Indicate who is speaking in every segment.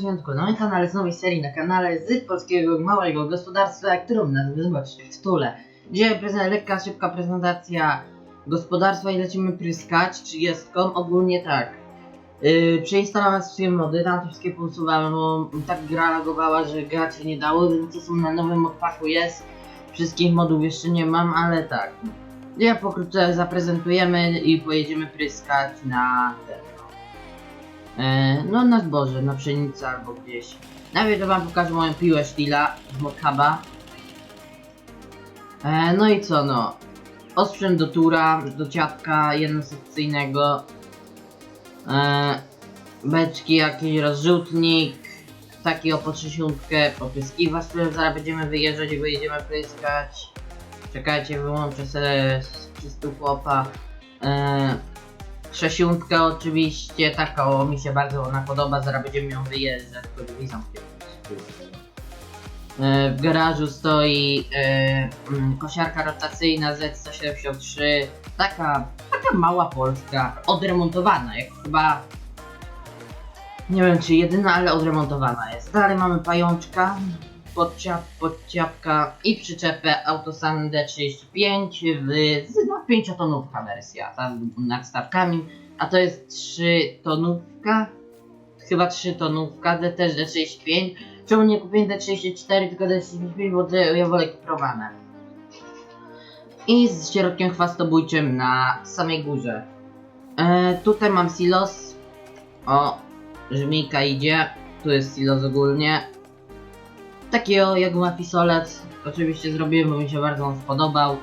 Speaker 1: początku na moim kanale z nowej serii na kanale z polskiego małego gospodarstwa, którą nazwę zobaczcie w tytule. Dzisiaj prezent, lekka, szybka prezentacja gospodarstwa i lecimy pryskać 30. Ogólnie tak. Yy, przeinstalowałem sobie mody, tam te wszystkie pousuwałem, bo tak gra lagowała, że grać się nie dało, więc to są na nowym modpaku jest. Wszystkich modów jeszcze nie mam, ale tak. Ja pokrótce zaprezentujemy i pojedziemy pryskać na ten. E, no na zboże, na pszenicę albo gdzieś. Najpierw to wam pokażę moją piłę Stila z Modhuba. E, no i co no. Osprzęt do tura, do ciatka jednosekcyjnego. E, beczki, jakiś rozrzutnik. Taki o potrzysiątkę, popyskiwacz, którym zaraz będziemy wyjeżdżać i wyjedziemy pryskać. Czekajcie, wyłączę sobie czystu chłopa. E, Przesiądka oczywiście, taka o, mi się bardzo ona podoba, zaraz będziemy ją wyjeżdżać, tylko drzwi zamknięte. W garażu stoi e, mm, kosiarka rotacyjna Z173, taka, taka mała polska, odremontowana, jak chyba, nie wiem czy jedyna, ale odremontowana jest. Dalej mamy pajączka, podciap, podciapka i przyczepę Autosan D35 w, z no, 5-tonówka wersja, ta z nadstawkami, a to jest 3 tonówka, chyba 3 tonówka, D też D35. Czemu nie kupiłem D34, tylko D35, bo ja wolę kiprowane. I z środkiem chwastobójczym na samej górze. E, tutaj mam silos. O, żmijka idzie. Tu jest silos ogólnie. Taki o, jak ma pistolet. Oczywiście zrobiłem, bo mi się bardzo on spodobał.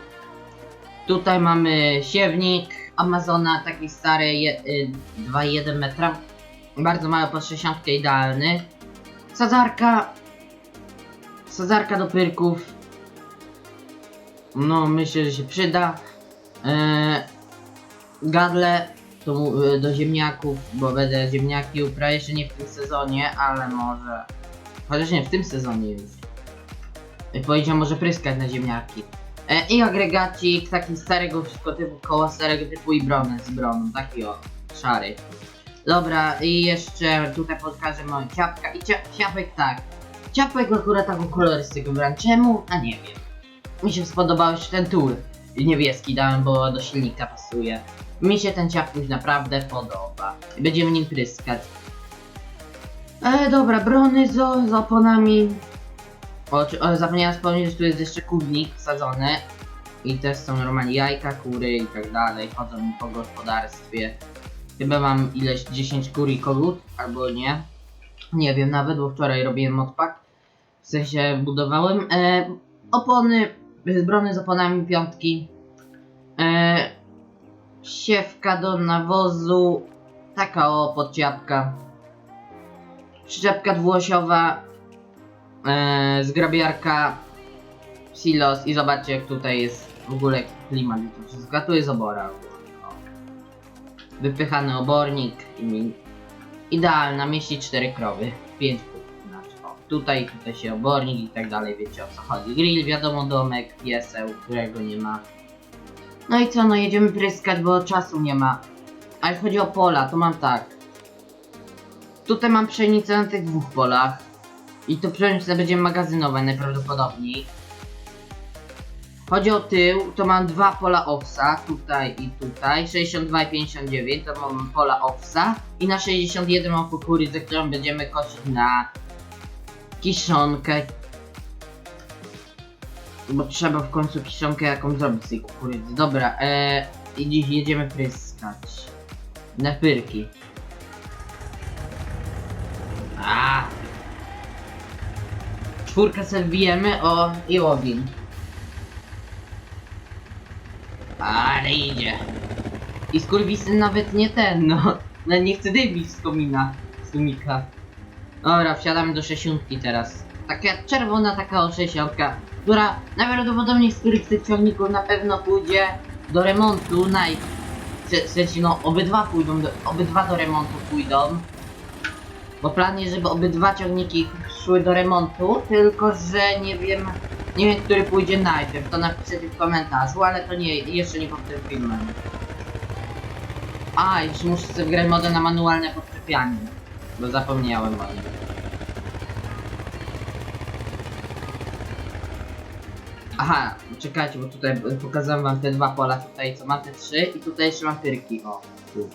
Speaker 1: Tutaj mamy siewnik Amazona, taki stary, je, y, 2,1 metra. Bardzo mały pod 60 idealny. Sadzarka. Sadzarka do pyrków. No, myślę, że się przyda. Eee, gadle y, do ziemniaków, bo będę ziemniaki uprawiał jeszcze nie w tym sezonie, ale może. Chociaż nie, w tym sezonie już. Powiedział może pryskać na ziemniaki. E, I agregacik taki starego wszystko typu koła starego typu i brony z broną, taki o, szary. Dobra, i jeszcze tutaj pokażę moją ciapka. I cia ciapek tak. Ciapek akurat taką kolorystykę wybrałem. Czemu? A nie wiem. Mi się spodobał jeszcze ten tur niebieski dałem, bo do silnika pasuje. Mi się ten ciapkuś naprawdę podoba. Będziemy nim pryskać. E, dobra, brony z, oponami. O, czy- o, zapomniałem wspomnieć, że tu jest jeszcze kubnik wsadzony. I też są normalnie jajka, kury i tak dalej. Chodzą mi po gospodarstwie. Chyba mam ileś 10 kur i kogut, albo nie. Nie wiem nawet, bo wczoraj robiłem modpack. W sensie budowałem. E, opony, brony z oponami piątki. E, siewka do nawozu. Taka o podciapka. Przyczepka dwuosiowa. E, zgrabiarka. Silos i zobaczcie jak tutaj jest w ogóle klimat i to wszystko. A tu jest obora. Wypychany obornik i. Idealna, mieści 4 krowy. 5 znaczy, o, tutaj, tutaj się obornik i tak dalej, wiecie o co chodzi. Grill, wiadomo, domek, pieseł, którego nie ma. No i co, no jedziemy pryskać, bo czasu nie ma. A jak chodzi o pola, to mam tak. Tutaj mam pszenicę na tych dwóch polach. I to pszenica będzie magazynowa najprawdopodobniej. Chodzi o tył, to mam dwa pola owsa, tutaj i tutaj, 62 i 59, to mam pola owsa i na 61 mam kukurydzę, którą będziemy kosić na kiszonkę. Bo trzeba w końcu kiszonkę jakąś zrobić z tej kukurydzy. Dobra, e, i dziś jedziemy pryskać. Na pyrki. Czwórkę sobie wbijemy, o, i ogień. Ale idzie. I skurwisyn nawet nie ten, no. No nie chcę dymi z komina. Z komika. Dobra, wsiadamy do 60 teraz. Taka czerwona taka o 60, która najprawdopodobniej z których tych ciągników na pewno pójdzie do remontu naj... W sensie no obydwa pójdą, do, obydwa do remontu pójdą. Bo plan jest, żeby obydwa ciągniki szły do remontu, tylko że nie wiem, nie wiem, który pójdzie najpierw. To napiszecie w komentarzu, ale to nie, jeszcze nie pod tym filmem. A, jeszcze muszę sobie wgrać modę na manualne podczepianie, bo zapomniałem o nim. Aha, czekajcie, bo tutaj pokazałem wam te dwa pola tutaj, co mam te trzy i tutaj jeszcze mam pyrki, o. Tu.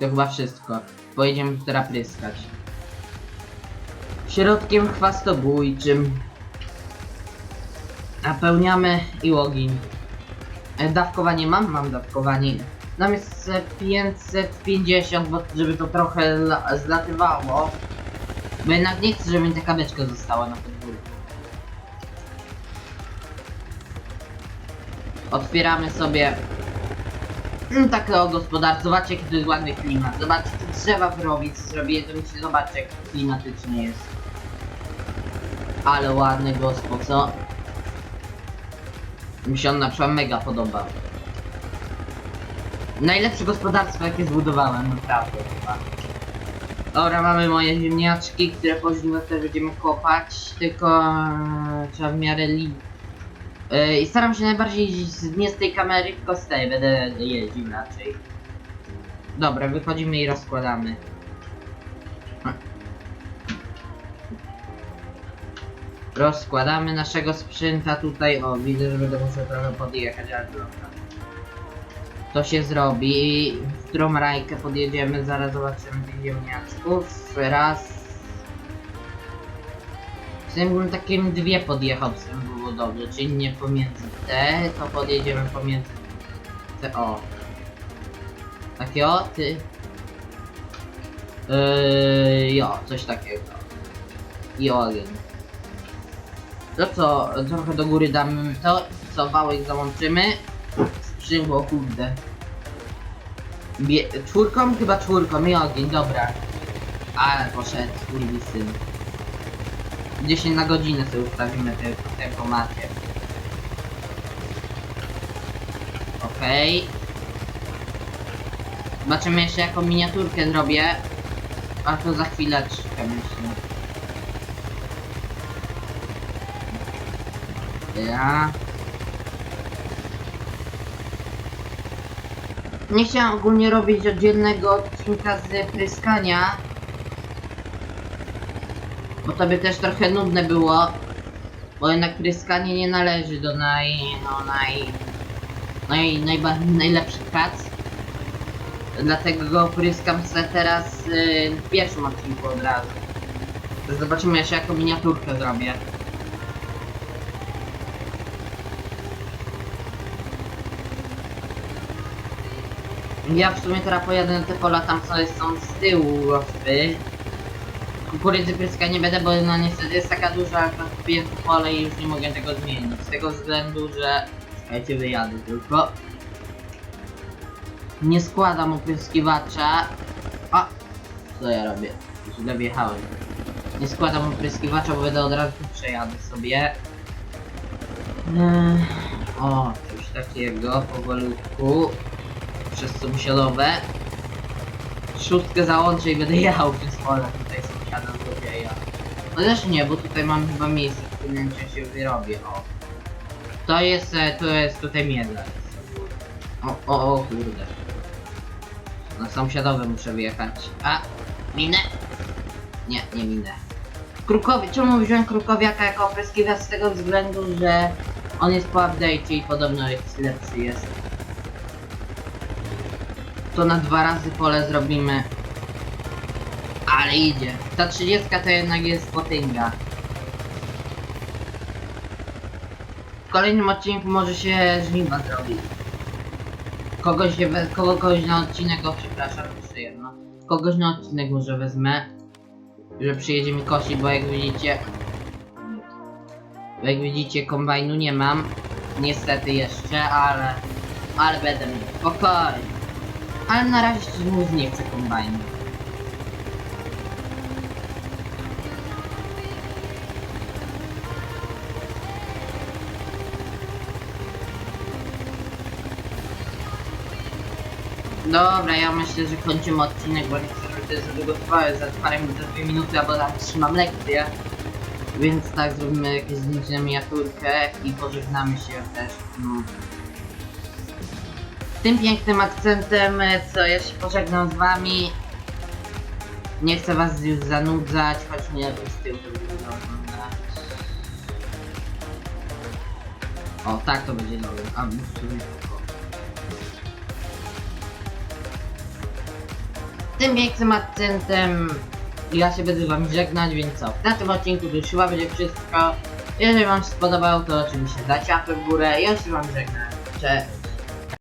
Speaker 1: To chyba wszystko. Pojedziemy teraz pryskać. Środkiem chwastobójczym. Napełniamy i ogień. E, Dawkowanie mam? Mam dawkowanie. Nam jest e, 550, bo żeby to trochę la- zlatywało. Bo jednak nie chcę, żeby mi taka beczka została na podwórku. Otwieramy sobie mm, takie gospodarstwo. Zobaczcie jaki to jest ładny klimat. Zobaczcie drzewa w rowie, co zrobię, to myślę, zobaczcie jak klimatycznie jest. Ale ładny gospo, co? Mi się on na przykład mega podoba. Najlepsze gospodarstwo jakie zbudowałem, naprawdę chyba. Dobra, mamy moje ziemniaczki, które żniwach też będziemy kopać, tylko trzeba w miarę li... E, I staram się najbardziej z, nie z tej kamery, tylko z tej będę jeździł raczej. Dobra, wychodzimy i rozkładamy. Rozkładamy naszego sprzęta tutaj. O, widzę, że będę musiał trochę podjechać, ale dobra. To się zrobi. W którą rajkę podjedziemy, zaraz zobaczymy tych ziemniaczków. Raz. W bym takim dwie podjechał, było dobrze, czyli nie pomiędzy te, to podjedziemy pomiędzy te, o. Takie o, ty. Yy, jo, coś takiego. I ogień. To co, trochę do góry damy to, co wałek załączymy. Sprzęgło, kurde. Bie czwórką? Chyba czwórką i ogień, dobra. Ale poszedł, syn. 10 na godzinę sobie ustawimy te w tempomacie. Okej. Zobaczymy jeszcze jaką miniaturkę zrobię. A to za chwileczkę myślę. Ja. Nie chciałem ogólnie robić oddzielnego odcinka z pryskania. Bo to by też trochę nudne było. Bo jednak pryskanie nie należy do naj... no naj... naj... najba, najlepszych prac. Dlatego go pryskam se teraz yy, w pierwszym odcinku od razu. Zobaczymy jeszcze jaką miniaturkę zrobię. Ja w sumie teraz pojadę na te pola tam co są z tyłu rozpy. Kukurydzy pryska nie będę, bo no niestety jest taka duża, że kupiłem to pole i już nie mogę tego zmienić. Z tego względu, że... Czekajcie, wyjadę tylko. Nie składam opryskiwacza. A! Co ja robię? Źle wjechałem. Nie składam opryskiwacza, bo będę od razu przejadę sobie. Ech, O, coś takiego, powolutku. Przez sąsiadowe. Szóstkę załączę i będę jechał przez pole tutaj sąsiada złodzieja. Chociaż nie, bo tutaj mam chyba miejsce, w którym się wyrobię, o. To jest, e, to jest tutaj miedla. O, o, o kurde. Na sąsiadowe muszę wyjechać. A, minę? Nie, nie minę. Krukowie, czemu wziąłem Krukowiaka jako opryskiwacz z tego względu, że on jest po update'cie i podobno jest lepszy jest. To na dwa razy pole zrobimy. Ale idzie. Ta 30 to jednak jest potęga. W kolejnym odcinku może się żniwa zrobić. Kogoś, kogo, kogoś na odcinek, o przepraszam, jeszcze jedno. Kogoś na odcinek może wezmę. Że przyjedzie mi kosić, bo jak widzicie... Jak widzicie kombajnu nie mam. Niestety jeszcze, ale... Ale będę miał. Spokojnie. Ale na razie szczerze mówiąc nie kombajnu. Dobra, ja myślę, że kończymy odcinek, bo nie chcę, żeby to jest za długo trwało, za parę minut, za dwie minuty, albo tam trzymam lekcję. Więc tak, zrobimy jakieś zdjęcie na miniaturkę i pożegnamy się też. No. Tym pięknym akcentem, e, co ja się pożegnam z wami. Nie chcę was już zanudzać, choć mnie z tyłu to będzie wyglądać. O, tak to będzie dobre. A. Tym pięknym akcentem ja się będę z wami żegnać, więc co? Na tym odcinku to już chyba będzie wszystko. Jeżeli wam się spodobało, to oczywiście dajcie łapkę w górę. Ja się wam żegnam. Cześć.